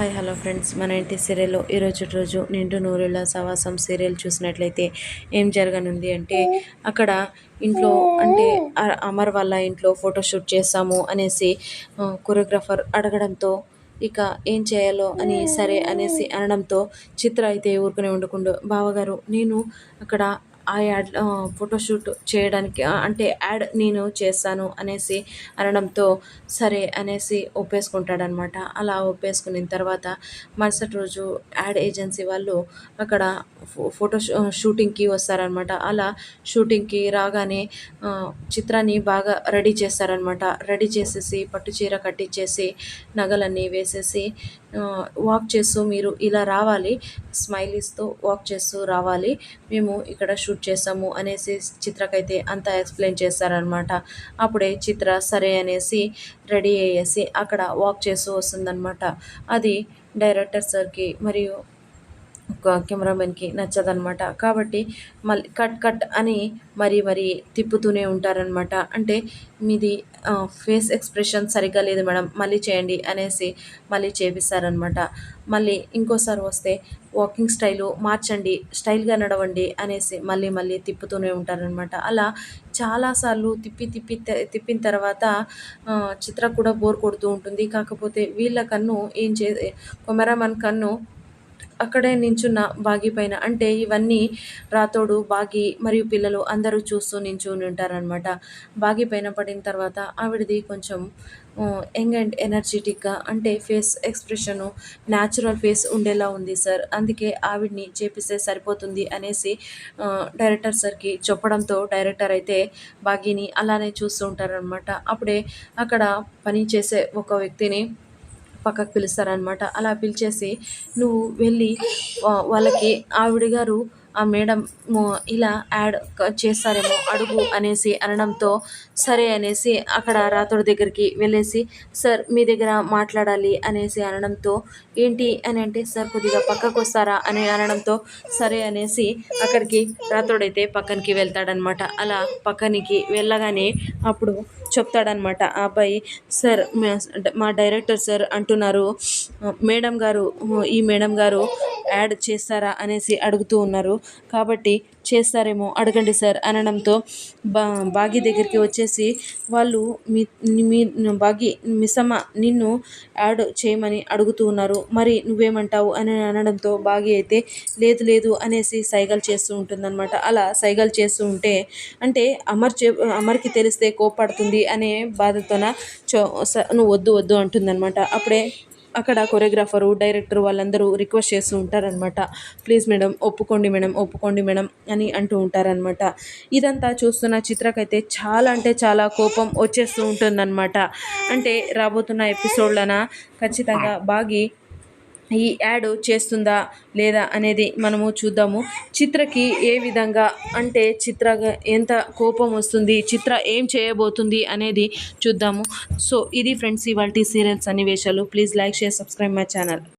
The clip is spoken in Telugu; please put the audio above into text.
Hi hello friends. మన ఇంటి సీరియల్లో ఈరోజు రోజు నిండు నూరుల సవాసం సీరియల్ చూసినట్లయితే ఏం జరగనుంది అంటే అక్కడ ఇంట్లో అంటే అమర్ వాళ్ళ ఇంట్లో ఫోటోషూట్ చేస్తాము అనేసి కొరియోగ్రాఫర్ అడగడంతో ఇక ఏం చేయాలో అని సరే అనేసి అనడంతో చిత్ర అయితే ఊరుకునే ఉండకుండా బావగారు నేను అక్కడ ఆ యాడ్ ఫోటోషూట్ చేయడానికి అంటే యాడ్ నేను చేస్తాను అనేసి అనడంతో సరే అనేసి ఒప్పేసుకుంటాడనమాట. అలా ఒప్పేసుకున్న తర్వాత మరుసటి రోజు యాడ్ ఏజెన్సీ వాళ్ళు అక్కడ ఫోటో షూటింగ్కి వస్తారనమాట అలా షూటింగ్కి రాగానే చిత్రాన్ని బాగా రెడీ చేస్తారనమాట రెడీ చేసేసి పట్టు చీర కట్టించేసి నగలన్నీ వేసేసి వాక్ చేస్తూ మీరు ఇలా రావాలి. స్మైలీస్తో వాక్ చేస్తూ రావాలి. మేము ఇక్కడ షూట్ చేసాము అనేసి చిత్రకైతే అంతా ఎక్స్ప్లెయిన్ చేస్తారనమాట అప్పుడే చిత్ర సరే అనేసి రెడీ అయ్యేసి అక్కడ వాక్ చేస్తూ వస్తుందన్నమాట. అది డైరెక్టర్ సార్కి మరియు కెమెరామెన్కి నచ్చదనమాట కాబట్టి మళ్ళీ కట్ కట్ అని మరి మరి తిప్పుతూనే ఉంటారనమాట అంటే మీది ఫేస్ ఎక్స్ప్రెషన్ సరిగ్గా లేదు మేడం మళ్ళీ చేయండి అనేసి మళ్ళీ చేపిస్తారనమాట మళ్ళీ ఇంకోసారి వస్తే వాకింగ్ స్టైలు మార్చండి స్టైల్గా నడవండి అనేసి మళ్ళీ మళ్ళీ తిప్పుతూనే ఉంటారనమాట అలా చాలాసార్లు తిప్పి తిప్పి తిప్పిన తర్వాత చిత్ర కూడా బోర్ కొడుతూ ఉంటుంది. కాకపోతే వీళ్ళ కన్ను ఏం చే కెమెరామన్ కన్ను అక్కడే నించున్న బాగి పైన. అంటే ఇవన్నీ రాతోడు బాగి మరియు పిల్లలు అందరూ చూస్తూ నించుని ఉంటారనమాట బాగి పైన పడిన తర్వాత ఆవిడది కొంచెం యంగ్ అండ్ ఎనర్జెటిక్గా అంటే ఫేస్ ఎక్స్ప్రెషను న్యాచురల్ ఫేస్ ఉండేలా ఉంది సార్. అందుకే ఆవిడ్ని చేపిస్తే సరిపోతుంది అనేసి డైరెక్టర్ సార్కి చెప్పడంతో డైరెక్టర్ అయితే బాగిని అలానే చూస్తూ ఉంటారనమాట అప్పుడే అక్కడ పని చేసే ఒక వ్యక్తిని పక్కకు పిలుస్తారనమాట అలా పిలిచేసి నువ్వు వెళ్ళి వాళ్ళకి ఆవిడ గారు మేడం ఇలా యాడ్ చేస్తారేమో అడుగు అనేసి అనడంతో సరే అనేసి అక్కడ రాతోడి దగ్గరికి వెళ్ళేసి సార్ మీ దగ్గర మాట్లాడాలి అనేసి అనడంతో ఏంటి? అని అంటే సార్ కొద్దిగా పక్కకు వస్తారా అని అనడంతో సరే అనేసి అక్కడికి రాతోడైతే పక్కనికి వెళ్తాడనమాట. అలా పక్కనికి వెళ్ళగానే అప్పుడు చెప్తాడనమాట ఆ అబ్బాయి సార్ మా డైరెక్టర్ సార్ అంటున్నారు మేడం గారు ఈ మేడం గారు యాడ్ చేస్తారా అనేసి అడుగుతూ ఉన్నారు. కాబట్టి చేస్తారేమో అడగండి సార్ అనడంతో బా బాగి దగ్గరికి వచ్చేసి వాళ్ళు మీ మీ బాగి మిస్సమ్మ నిన్ను యాడ్ చేయమని అడుగుతూ ఉన్నారు. మరి నువ్వేమంటావు అని అనడంతో బాగి అయితే లేదు లేదు అనేసి సైగలు చేస్తూ ఉంటుందన్నమాట. అలా సైగలు చేస్తూ ఉంటే అంటే అమర్ చే అమర్కి తెలిస్తే కోప్పడుతుంది అనే బాధతోన చో స- నువ్వు వద్దు వద్దు అంటుందన్నమాట. అప్పుడే అక్కడ కొరియోగ్రాఫరు డైరెక్టర్ వాళ్ళందరూ రిక్వెస్ట్ చేస్తూ ఉంటారనమాట ప్లీజ్ మేడం ఒప్పుకోండి మేడం ఒప్పుకోండి మేడం అని అంటూ ఉంటారనమాట ఇదంతా చూస్తున్న చిత్రకైతే చాలా అంటే చాలా కోపం వచ్చేస్తూ ఉంటుందన్నమాట. అంటే రాబోతున్న ఎపిసోడ్లన ఖచ్చితంగా బాగి ఈ యాడ్ చేస్తుందా లేదా అనేది మనము చూద్దాము. చిత్రకి ఏ విధంగా అంటే చిత్ర ఎంత కోపం వస్తుంది చిత్ర ఏం చేయబోతుంది అనేది చూద్దాము. సో ఇది ఫ్రెండ్స్ ఇవాళ సీరియల్స్ సన్నివేశాలు. Please like share subscribe my channel.